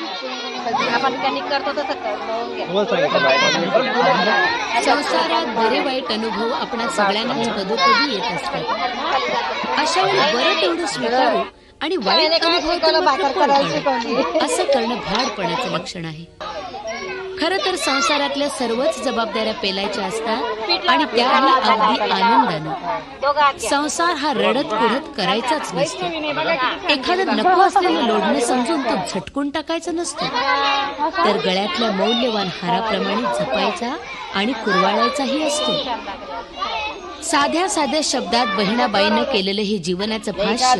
आपण त्यांनी करतो तसं संसारात बरे वाईट अनुभव आपणा सगळ्यांनाच पदोपदी येत असतात. अशा वेळी बरं तेवढं स्वीकारू आणि वाईट अनुभव? असं करणं भ्याडपणाचं लक्षण आहे. खर तर संसारातल्या सर्वच जबाबदाऱ्या पेलायच्या असतात आणि त्याही अगदी आनंदानं. संसार हा रडत कुढत करायचाच नसतो. एखादं नको असलेलं लोढणं समजून तो झटकून टाकायचा नसतो. तर गळ्यातल्या मौल्यवान हाराप्रमाणे जपायचा आणि कुरवाळायचाही असतो. साध्या साध्या शब्दात बहिणाबाईनं केलेलं हे जीवनाचं भाष्य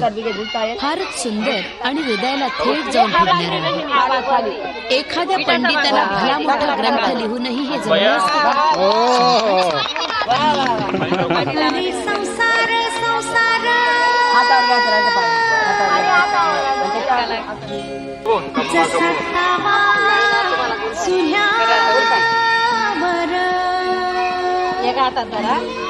फारच सुंदर आणि हृदयाला थेट जाऊन भिडणार आहे. एखाद्या पंडिताला भला मोठा ग्रंथ लिहूनही हे जमलं हातात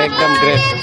एकदम ग्रेट